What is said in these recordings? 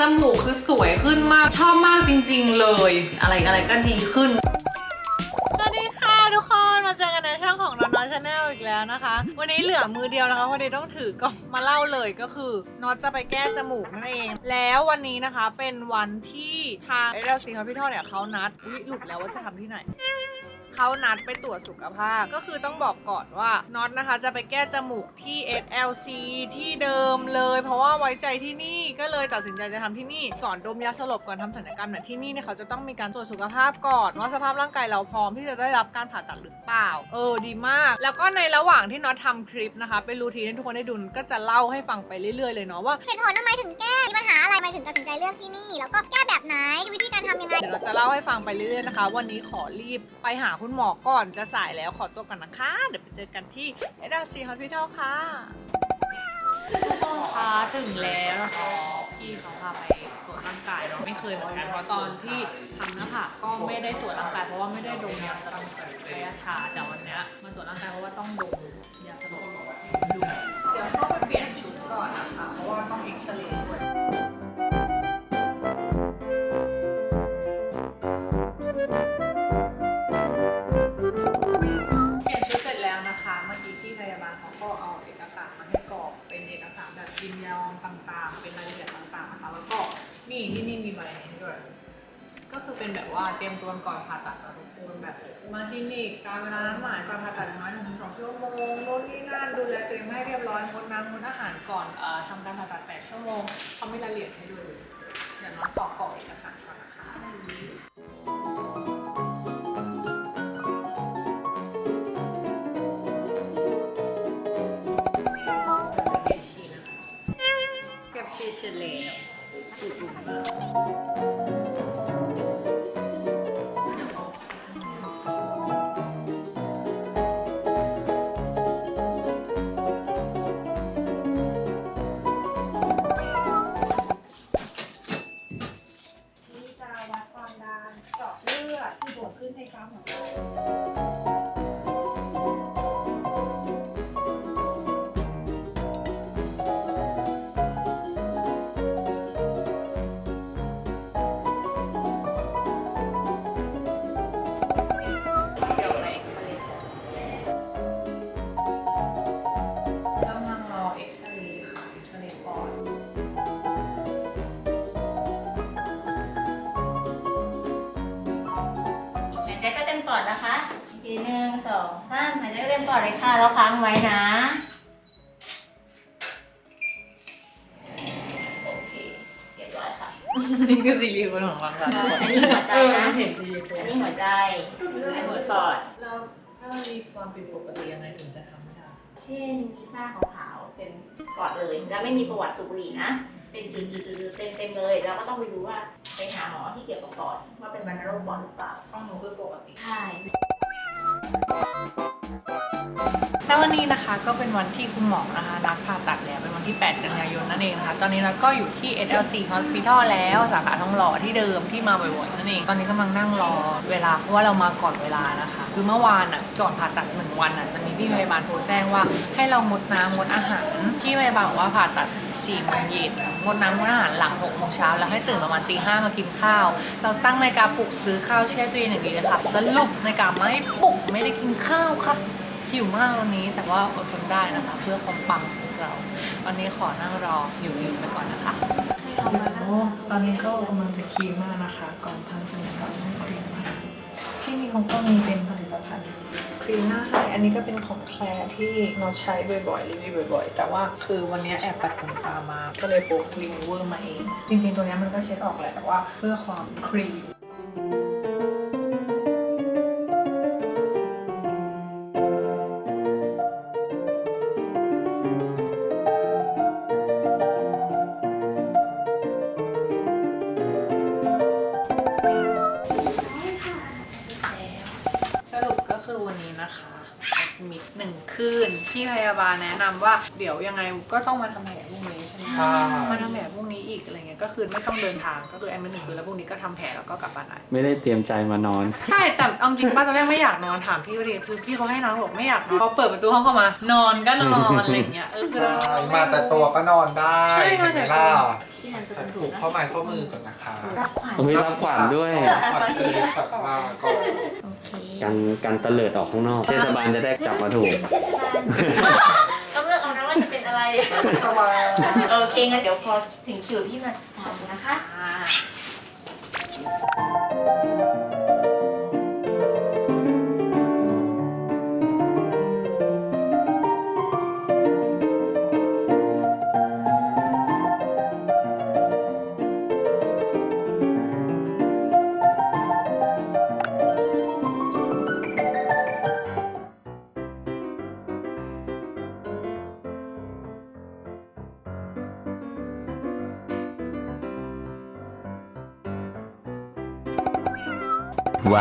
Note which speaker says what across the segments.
Speaker 1: จมูกคือสวยขึ้นมาก ชอบมากจริง ๆ เลย อะไรอะไรก็ดีขึ้น
Speaker 2: อชาแนลอีกแล้วนะคะ วันนี้เหลือมือเดียวนะคะวันนี้ต้องถือกล้องมาเล่าเลยก็คือน็อตจะไปแก้จมูกนั่นเอง แล้ววันนี้นะคะเป็นวันที่ทาง LC Hospital เนี่ยเขานัดอุ๊ยหลุดแล้วว่าจะทำที่ไหนเขานัดไปตรวจสุขภาพ ก็คือต้องบอกก่อนว่าน็อตนะคะจะไปแก้จมูกที่ SLC ที่เดิมเลย เพราะว่าไว้ใจที่นี่ก็เลยตัดสินใจจะทำที่นี่ก่อนดมยาสลบก่อนทำศัลยกรรมเนี่ยที่นี่เนี่ยเขาจะต้องมีการตรวจสุขภาพก่อนว่าสภาพร่างกายเราพร้อมที่จะได้รับการผ่าตัดหรือเปล่า เออดีมากแล้วก็ในระหว่างที่น็อตทำคลิปนะคะ เป็นรูทีนให้ทุกคนได้ดูก็จะเล่าให้ฟังไปเรื่อยๆเลยเนาะว่า
Speaker 3: เหตุผลทำไมถึงแก้มีปัญหาอะไรทำไมถึงตัดสินใจเลือกที่นี่ แล้วก็แก้แบบไหนวิธีการทำยังไง
Speaker 2: เดี๋ยวเราจะเล่าให้ฟังไปเรื่อยๆนะคะ วันนี้ขอรีบไปหาคุณหมอก่อนจะสายแล้วขอตัวก่อนนะคะ เดี๋ยวไปเจอกันที่ SLC Hospital ค่ะทุก คนคะถึงแล้วนะคะพี่เขาพาไปตรวจร่างกายเนาะไม่เคยเหมือนกันเพราะตอนที่ทำหน้าผากก็ไม่ได้ตรวจร่างกายเพราะว่าไม่ได้ดมยาสลบระยะชาแต่วันเนี้ยมาตรวจร่างกายเพราะว่าต้องดมยาสลบดูเดี๋ยวต้องไปเปลี่ยนชุดก่อนนะคะเพราะว่าต้องเอ็กซเรย์ด้วย คือเป็นแบบว่าเตรียมตัวก่อนผ่าตัดนะทุกคนแบบมาที่นี่การเวลานัดหมายก่อนผ่าตัดน้อยหนึ่งถึงสองชั่วโมงโน่นนี่นั่นดูแลตัวเองให้เรียบร้อยงดน้ำงดอาหารก่อนเอ่อทำการผ่าตัดแปดชั่วโมงเขาไม่รายละเอียดให้ด้วยเดี๋ยวน้องกรอกกรอกเอกสารก่อนนะคะเก็บชีเก็บชีเฉลยอุ่นๆมาก
Speaker 4: สามหายใจเข้าเต็มปอดเลยค่ะแล้วค้างไว้นะ โอเคเรียบร้อยค่ะ
Speaker 1: นี่คือซีรีส์ของเราค่ะ
Speaker 4: อันนี้หัวใจนะ
Speaker 1: เห็นซีรีส์
Speaker 4: อันนี้หัวใจ อันนี้ปอด
Speaker 1: แล้วถ้ามันมีความผิดปกติยังไงถึงจะทำไม่ได้
Speaker 4: เช่นมีฝ้าขาวๆเต็มปอดเลย แล้วไม่มีประวัติสูบบุหรี่นะ เป็นจุดๆๆเต็มๆเลย แล้วก็ต้องไปดูว่าไปหาหมอที่เกี่ยวกับปอดว่าเป็นวัณโรคปอดหรือเปล่า
Speaker 1: ของหนูคือปกติ
Speaker 4: ใช่ Thank you.
Speaker 2: และวันนี้นะคะก็เป็นวันที่คุณหมอนะคะนัดผ่าตัดแล้วเป็นวันที่ 8 กันยายนนั่นเองนะคะตอนนี้เราก็อยู่ที่ SLC Hospital แล้วสาขาทองหล่อที่เดิมที่มาบ่อยๆนั่นเองตอนนี้กำลังนั่งรอเวลาเพราะว่าเรามาก่อนเวลานะคะ คือเมื่อวานอะก่อนผ่าตัดหนึ่งวันอะจะมีพี่พยาบาลโทรแจ้งว่าให้เรางดน้ำงดอาหารพี่พยาบาลบอกว่าผ่าตัด4โมงเย็นงดน้ำงดอาหารหลัง6โมงเช้าแล้วให้ตื่นประมาณตีห้ามากินข้าว เราตั้งนาฬิกาปลุกซื้อข้าวแช่ตู้เย็นอย่างดีเลยค่ะสรุปนาฬิกาไม่ปลุกไม่ได้กินข้าวค่ะ หิวมากวันนี้แต่ว่าอดทนได้นะคะ เพื่อความปังของเรา วันนี้ขอนั่งรออยู่อยู่ไปก่อนนะคะ
Speaker 1: ตอนนี้ก็กำลังจะคีมมากนะคะ ก่อนทำศัลยกรรมให้ครีมมาที่นี่เขาก็มีเป็นผลิตภัณฑ์ครีมหน้าให้อันนี้ก็เป็นของแคลร์ที่เราใช้บ่อยๆรีวิวบ่อยๆ แต่ว่าคือวันนี้แอบปัดขนตามา ก็เลยโปะครีมเวอร์มาเอง จริงๆ ตัวนี้มันก็เช็ดออกแหละแต่ว่าเพื่อความครีม ขึ้น พี่พยาบาลแนะนำว่า เดี๋ยวยังไงก็ต้องมาทำแผล
Speaker 5: ใช่ไหม
Speaker 6: ใช่
Speaker 2: มาทำแผลพวกนี้อีกอะไรเงี้ยก็คือไม่ต้องเดินทางก็คือแอนมาหนึ่งคืนแล้วพวกนี้ก็ทำแผลแล้วก็กลับบ้านได้
Speaker 6: ไม่ได้เตรียมใจมานอน
Speaker 2: ใช่แต่เอาจริงป้าตอนแรกไม่อยากนอนถามพี่วดีคือพี่เขาให้นอนบอกไม่อยากนอนพอเปิดประตูห้องเข้ามา นอนก็นอนอะไรเงี้ยเออคือเรา
Speaker 6: มาแต่ตัวก็นอนได้
Speaker 2: ใช่มาแต่ตัว
Speaker 6: เห็นไหล่ะ
Speaker 4: ชื่อนันส
Speaker 6: ใส่
Speaker 4: กุล
Speaker 6: ผูกข้อไม้ข้อมือก่อนนะคะ
Speaker 4: รับขวัญ
Speaker 7: โอ้ยรับขวัญด้วย
Speaker 6: ขวัญคือขัดมาก่อน
Speaker 4: โอเค
Speaker 7: กันกันเตลิดออกข้างนอก เทศบาลจะได้จับมาถูก
Speaker 4: เทศบาล
Speaker 6: สบาย
Speaker 4: โอเคงั้นเดี๋ยวพอถึงคิวพี่มาตามนะคะ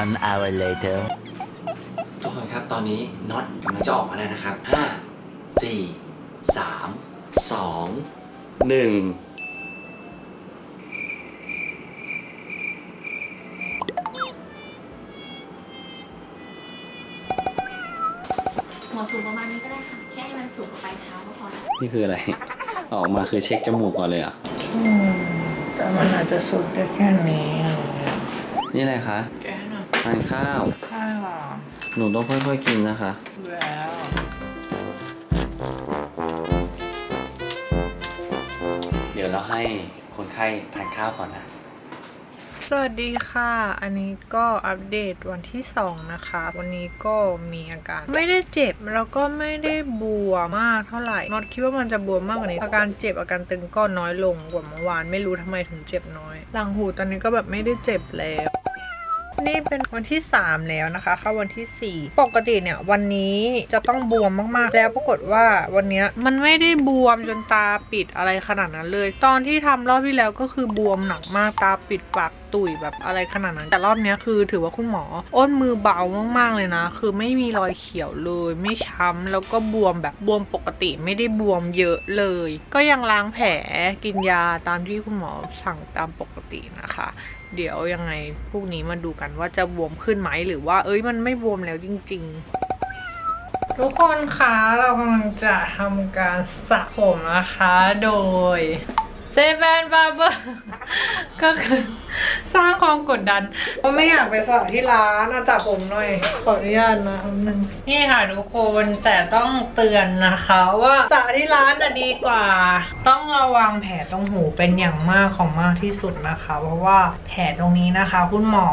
Speaker 8: One hour later
Speaker 9: ทุกคนครับตอนนี้น็อตกำลังจะออกมาแล้วนะครับ 5 4 3 2
Speaker 7: หนึ่ง
Speaker 4: หัวสูงประมาณนี้ก็ได้ค่ะ แค่ให้มันสูงกว่าปลายเท้าก็พอแล้ว
Speaker 7: นี่คืออะไร ออกมาคือเช็คจมูกก่อนเลยเหรอะ
Speaker 2: แต่มันอาจจะสุดได้แค่นี้อะไรเงี้ย
Speaker 7: นี่อะไรคะ
Speaker 2: แค่นั้น
Speaker 7: ทานข้าว
Speaker 2: ใช่หรอ
Speaker 7: หนูต้องค่อยๆกินนะคะ
Speaker 2: แล้ว
Speaker 7: เดี๋ยวเราให้คนไข้ทานข้าวก่อนนะ
Speaker 2: สวัสดีค่ะ อันนี้ก็อัปเดตวันที่ 2 นะคะ วันนี้ก็มีอาการ ไม่ได้เจ็บแล้วก็ไม่ได้บวมมากเท่าไหร่น็อตคิดว่ามันจะบวมมากกว่านี้ อาการเจ็บอาการตึงก็น้อยลงกว่าเมื่อวาน ไม่รู้ทำไมถึงเจ็บน้อย หลังหูตอนนี้ก็แบบไม่ได้เจ็บแล้ว นี่เป็นวันที่ 3 แล้วนะคะ เข้าวันที่ 4 ปกติเนี่ยวันนี้จะต้องบวมมากๆ แล้วปรากฏว่าวันนี้มันไม่ได้บวมจนตาปิดอะไรขนาดนั้นเลย ตอนที่ทำรอบที่แล้วก็คือบวมหนักมากตาปิดปาก ตุยแบบอะไรขนาดนั้นแต่รอบนี้คือถือว่าคุณหมอ อ้นมือเบามากๆเลยนะ คือไม่มีรอยเขียวเลย ไม่ช้ำแล้วก็บวมแบบบวมปกติไม่ได้บวมเยอะเลย ก็ยังล้างแผลกินยาตามที่คุณหมอสั่งตามปกตินะคะ เดี๋ยวยังไงพรุ่งนี้มาดูกันว่าจะบวมขึ้นไหมหรือว่าเอ้ยมันไม่บวมแล้วจริง ๆทุกคนคะเรากำลังจะทำการสระผมนะคะ โดยเซเว่นบาร์เบอร์ก็คือ สร้างความกดดันเพราะไม่อยากไปสระที่ร้านอาจับผมหน่อย ขออนุญาตนะครับนึงนี่ค่ะทุกคนแต่ต้องเตือนนะคะว่าสระที่ร้านน่ะดีกว่า ต้องระวังแผลตรงหูเป็นอย่างมากของมากที่สุดนะคะ เพราะว่าแผลตรงนี้นะคะ คุณหมอ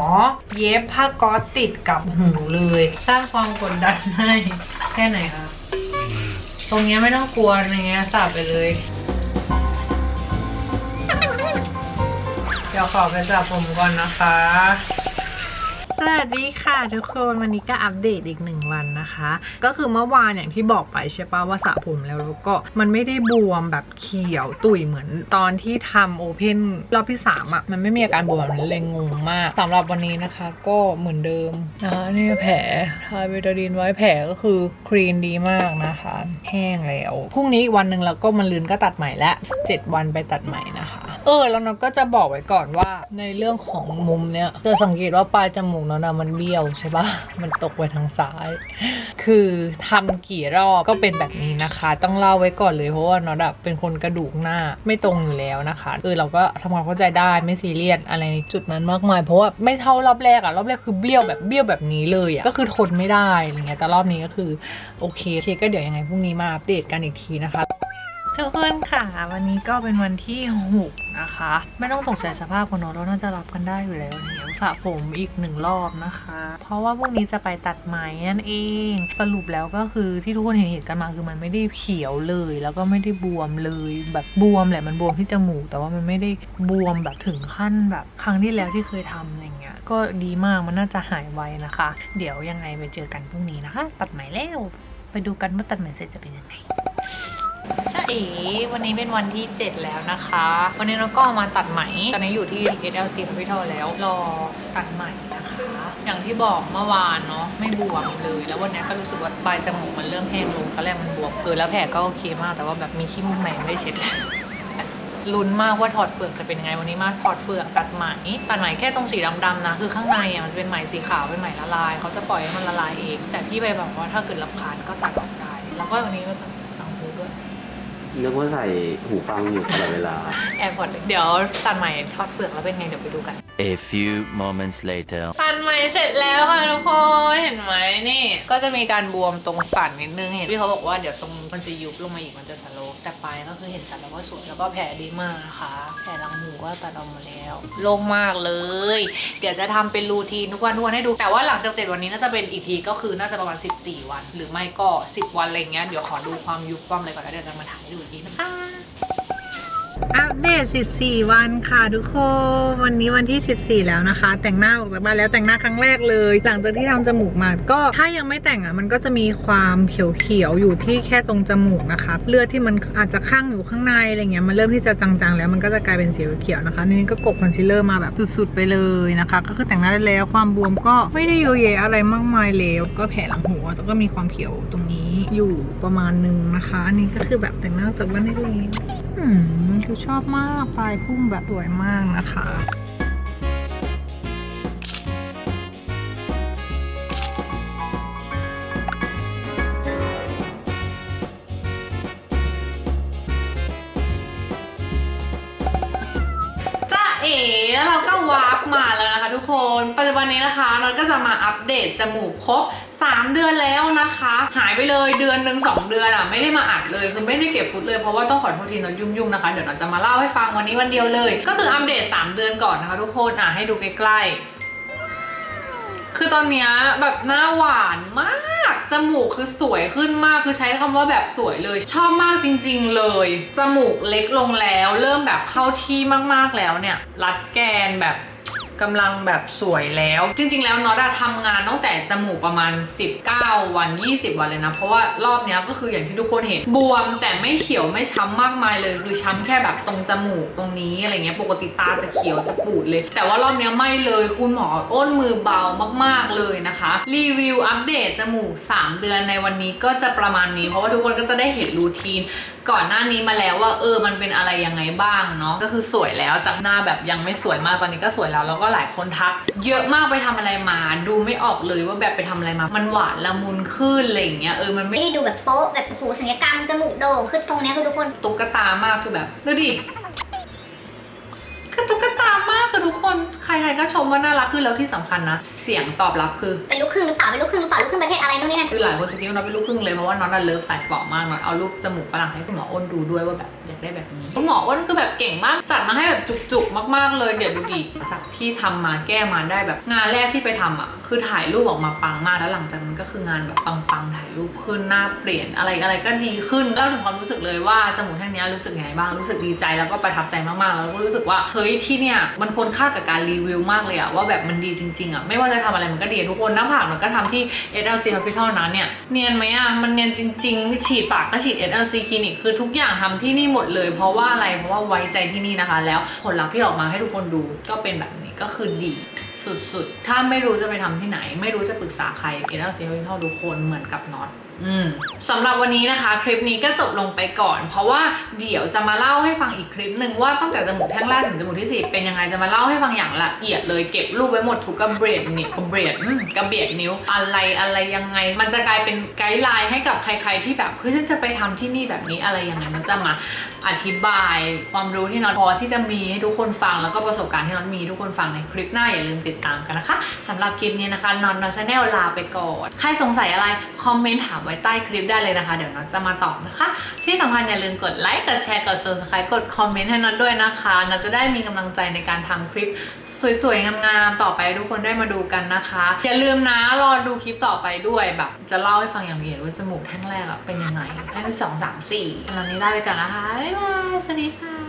Speaker 2: เย็บผ้าก๊อซติดกับหูเลย สร้างความกดดันให้แค่ไหนคะตรงเนี้ยไม่ต้องกลัวอะไรเงี้ยสระไปเลย เดี๋ยวขอไปจับผมก่อนนะคะ สวัสดีค่ะทุกคนวันนี้ก็อัปเดตอีกหนึ่งวันนะคะ ก็คือเมื่อวานอย่างที่บอกไปใช่ปะว่าสระผมแล้วแล้วก็มันไม่ได้บวมแบบเขียวตุ่ยเหมือนตอนที่ทำโอเพนรอบที่สามอะ่ะมันไม่มีอาการบวมแบบนั้นเลยงงมากสำหรับวันนี้นะคะ ก็เหมือนเดิมนะนี่แผลทาเบตาดีนไว้แผลก็คือคลีนดีมากนะคะ แห้งแล้วพรุ่งนี้อีกวันหนึ่งแล้วก็มันลืนก็ตัดใหม่ล้วเจ็ดวันไปตัดใหม่นะคะ เออ แล้วนนก็จะบอกไว้ก่อนว่าในเรื่องของมุมเนี้ยจะสังเกตว่าปลายจมูกนนนะมันเบี้ยวใช่ปะมันตกไปทางซ้าย คือทำกี่รอบก็เป็นแบบนี้นะคะ ต้องเล่าไว้ก่อนเลยเพราะว่านนอะเป็นคนกระดูกหน้าไม่ตรงอยู่แล้วนะคะเออเราก็ทำความเข้าใจได้ไม่ซีเรียสอะไรในจุดนั้นมากมาย เพราะว่าไม่เท่ารอบแรกอะรอบแรกคือเบี้ยวแบบเบี้ยวแบบนี้เลยอะก็คือทนไม่ได้อะไรเงี้ยแต่รอบนี้ก็คือโอเคโอเคก็เดี๋ยวยังไงพรุ่งนี้มาอัปเดตกันอีกทีนะคะ ทุกคนค่ะ วันนี้ก็เป็นวันที่หกนะคะ ไม่ต้องตกใจสภาพของน้องเราน่าจะรับกันได้อยู่แล้วเดี๋ยวสระผมอีกหนึ่งรอบนะคะ เพราะว่าพรุ่งนี้จะไปตัดไหมนั่นเอง สรุปแล้วก็คือที่ทุกคนเห็นเห็นกันมาคือมันไม่ได้เขียวเลย แล้วก็ไม่ได้บวมเลย แบบบวมแหละมันบวมที่จมูก แต่ว่ามันไม่ได้บวมแบบถึงขั้นแบบ ครั้งที่แล้วที่เคยทำอะไรเงี้ย ก็ดีมากมันน่าจะหายไวนะคะ เดี๋ยวยังไงไปเจอกันพรุ่งนี้นะคะ ตัดไหมแล้ว ไปดูกันว่าตัดไหมเสร็จจะเป็นยังไง จ้าเอ๋วันนี้เป็นวันที่ 7 แล้วนะคะ วันนี้เราก็มาตัดไหม ตอนนี้อยู่ที่ SLC Capital แล้วรอตัดไหมนะคะ อย่างที่บอกเมื่อวานเนาะไม่บวมเลย แล้ววันนี้ก็รู้สึกว่าปลายจมูกมันเริ่มแห้งลงตอนแรกมันบวมเออแล้วแผลก็โอเคมากแต่ว่าแบบมีขี้มูกในไม่ได้เช็ดลุ้นมากว่าถอดเฟือกจะเป็นยังไงวันนี้มาถอดเฟือกตัดไหมตัดไหมแค่ตรงสีดำๆนะคือข้างในอะมันจะเป็นไหมสีขาวเป็นไหมละลายเขาจะปล่อยให้มันละลายเอง แต่พี่ไปบอกว่าถ้าเกิดรำคาญก็ตัดออกได้ แล้วก็วันนี้ก็ตัด
Speaker 7: นึกว่าใส่หูฟังอยู่ตลอดเวลา
Speaker 2: แอร์พอร์ตเดี๋ยวตัดไหมถอดเฟือกแล้วเป็นไงเดี๋ยวไปดูกัน
Speaker 8: A few moments later.
Speaker 2: ตัดไหมเสร็จแล้วค่ะทุกคนเห็นไหมนี่ ก็จะมีการบวมตรงสันนิดนึงเห็นพี่เขาบอกว่าเดี๋ยวตรง มันจะยุบลงมาอีกมันจะสโลปแต่ปลายก็คือเห็นชัดแล้วว่าสวยแล้วก็แผลดีมากนะคะแผลหลังหูก็ตัดออกมาแล้ว โล่งมากเลย เดี๋ยวจะทำเป็นรูทีนทุกวันทุกวันให้ดู แต่ว่าหลังจากเจ็ดวันนี้น่าจะเป็นอีกทีก็คือน่าจะประมาณ 14 วัน หรือไม่ก็ 10 วันอะไรเงี้ยเดี๋ยวขอดูความยุบความอะไรก่อนแล้วเดี๋ยวจะมาถ่ายให้ดูอีกทีนะคะ อัปเดต 14 วันค่ะทุกคน วันนี้วันที่ 14 แล้วนะคะ แต่งหน้าออกจากบ้านแล้วแต่งหน้าครั้งแรกเลย หลังจากที่ทำจมูกมา ก็ถ้ายังไม่แต่งอะ มันก็จะมีความเขียวๆ อยู่ที่แค่ตรงจมูกนะคะ เลือดที่มันอาจจะข้างอยู่ข้างในอะไรเงี้ย มันเริ่มที่จะจางๆ แล้วมันก็จะกลายเป็นสีเขียวๆนะคะ นี่ก็กบคอนซีลเลอร์มาแบบสุดๆ ไปเลยนะคะ ก็คือแต่งหน้าได้แล้ว ความบวมก็ไม่ได้เยอะแยะอะไรมากมายแล้ว ก็แผลหลังหัวแล้วก็มีความเขียวตรงนี้ อยู่ประมาณนึงนะคะ อันนี้ก็คือแบบแต่งหน้าจากบ้านได้แล้วอืมคือชอบมากปลายพุ่มแบบสวยมากนะคะจ้าเอ๋แล้วเราก็วาร์ปมาแล้ว คะทุกคน ปัจจุบันนี้นะคะเราก็จะมาอัปเดตจมูกครบ 3 เดือนแล้วนะคะ หายไปเลยเดือนหนึ่งสองเดือนอะไม่ได้มาอัดเลยคือไม่ได้เก็บฟุตเลยเพราะว่าต้องขอโทษทีนอนยุ่งๆนะคะเดี๋ยวเราจะมาเล่าให้ฟังวันนี้วันเดียวเลย ก็คืออัปเดต 3 เดือนก่อนนะคะทุกคนอะให้ดูใกล้ๆคือตอนนี้แบบหน้าหวานมากจมูกคือสวยขึ้นมากคือใช้คำว่าแบบสวยเลย ชอบมากจริง ๆ เลย จมูกเล็กลงแล้ว เริ่มแบบเข้าที่มากๆแล้วเนี่ย รัดแกนแบบ กำลังแบบสวยแล้ว จริง ๆ แล้วน็อตอะทำงานตั้งแต่จมูกประมาณ 19 วัน 20 วันเลยนะ เพราะว่ารอบนี้ก็คืออย่างที่ทุกคนเห็น บวมแต่ไม่เขียวไม่ช้ำมากมายเลย คือช้ำแค่แบบตรงจมูกตรงนี้อะไรเงี้ยปกติตาจะเขียวจะปูดเลย แต่ว่ารอบนี้ไม่เลยคุณหมออ้นมือเบามากๆเลยนะคะ รีวิวอัปเดตจมูก 3 เดือนในวันนี้ก็จะประมาณนี้ เพราะว่าทุกคนก็จะได้เห็นรูทีน ก่อนหน้านี้มาแล้วว่าเออมันเป็นอะไรยังไงบ้างเนาะก็คือสวยแล้วจากหน้าแบบยังไม่สวยมากตอนนี้ก็สวยแล้วแล้วก็หลายคนทัก เยอะมากไปทำอะไรมา ดูไม่ออกเลยว่าแบบไปทำอะไรมา มันหวานละมุนขึ้นอะไรอย่างเงี้ยเออมันไม่
Speaker 3: ไม่ได้ดูแบบโป๊ะแบบโอ้โหสัญญกรรมจมูกโด่งคือทรงเนี้ยคือทุกคน
Speaker 2: ตุ๊กตามากคือแบบดูดิ คือตุ๊กตามากคือทุกคนใครๆก็ชมว่าน่ารักคือแล้วที่สำคัญนะ เสียงตอบรับคือ
Speaker 3: เป็นลูกครึ่งหรือเปล่าเป็นลูกครึ่งหรือเปล่าลูกครึ่งประเทศอะไรนู่นนี่นั่น
Speaker 2: คือหลายคนจะคิดว่าน้องเป็นลูกครึ่งเลยเพราะว่าน้องน่ะเลิฟสายเปาะมากน้องเอารูปจมูกฝรั่งให้คุณหมออ้นดูด้วยว่าแบบอยากได้แบบนี้คุณหมออ้นคือแบบเก่งมากจัดมาให้แบบจุกๆ มากๆเลยเดี๋ยวดูดิจากที่ทำมาแก้มาได้แบบงานแรกที่ไปทำอะคือถ่ายรูปออกมาปังมากแล้วหลังจากนั้นก็คืองานแบบปังๆถ่ายรูปขึ้นหน้าเปลี่ยนอะไรอะไรก็ดีขึ้นแล้วถึงความรู้สึกเลยว่าจมูกแท่งนี้รู้สึกไงบ้างรู้สึกดีใจแล้วก็ประทับใจมากๆแล้วก็รู้สึกว่าเฮ้ยที่เนี่ยมันควรค่ากับการรีวิวมากเลยอะว่าแบบมันดีจริงๆอะไม่ว่าจะทำอะไรมันก็ดีทุกคนหน้าผากเราก็ทำที่ SLC Hospital นั้นเนี่ยเนียนไหมอะมันเนียนจริง ๆ ฉีดปากก็ฉีด SLC คลินิกคือทุกอย่างทำที่นี่หมดเลย เพราะว่าอะไร เพราะว่าไว้ใจที่นี่นะคะ แล้วผลลัพธ์ที่ออกมาให้ทุกคนดูก็เป็นแบบนี้ก็คือดีสุดๆ ถ้าไม่รู้จะไปทำที่ไหน ไม่รู้จะปรึกษาใคร SLC Hospital ทุกคนเหมือนกับน็อตสำหรับวันนี้นะคะ คลิปนี้ก็จบลงไปก่อน เพราะว่าเดี๋ยวจะมาเล่าให้ฟังอีกคลิปหนึ่งว่าตั้งแต่จมูกแท่งแรกถึงจมูกที่สี่เป็นยังไงจะมาเล่าให้ฟังอย่างละเอียดเลยเก็บรูปไว้หมดทุกกระเบียดนิ้วกระเบียดกระเบียดนิ้วอะไรอะไรยังไง มันจะกลายเป็นไกด์ไลน์ให้กับใคร ๆ ที่แบบเฮ้ยฉันจะไปทำที่นี่แบบนี้อะไรยังไงมันจะมาอธิบายความรู้ที่น็อตพอที่จะมีให้ทุกคนฟังแล้วก็ประสบการณ์ที่น็อตมีทุกคนฟังในคลิปหน้าอย่าลืมติดตามกันนะคะสำหรับคลิปนี้นะคะนอนนอนชาแนลลาไปก่อนใครสงสัยอะไรคอมเมนต์ถามไว้ใต้คลิปได้เลยนะคะ เดี๋ยวน็อตจะมาตอบนะคะ ที่สำคัญอย่าลืมกดไลค์กดแชร์กด subscribe กดคอมเมนต์ให้น็อตด้วยนะคะน็อตจะได้มีกำลังใจในการทำคลิปสวยๆงามๆต่อไปทุกคนได้มาดูกันนะคะ อย่าลืมนะรอดูคลิปต่อไปด้วยแบบ จะเล่าให้ฟังอย่างละเอียดว่าจมูกแท่งแรกอะเป็นยังไงแท่งที่สองสามสี่ตอนนี้ลาไปก่อนนะคะบ๊ายบายสวัสดีค่ะ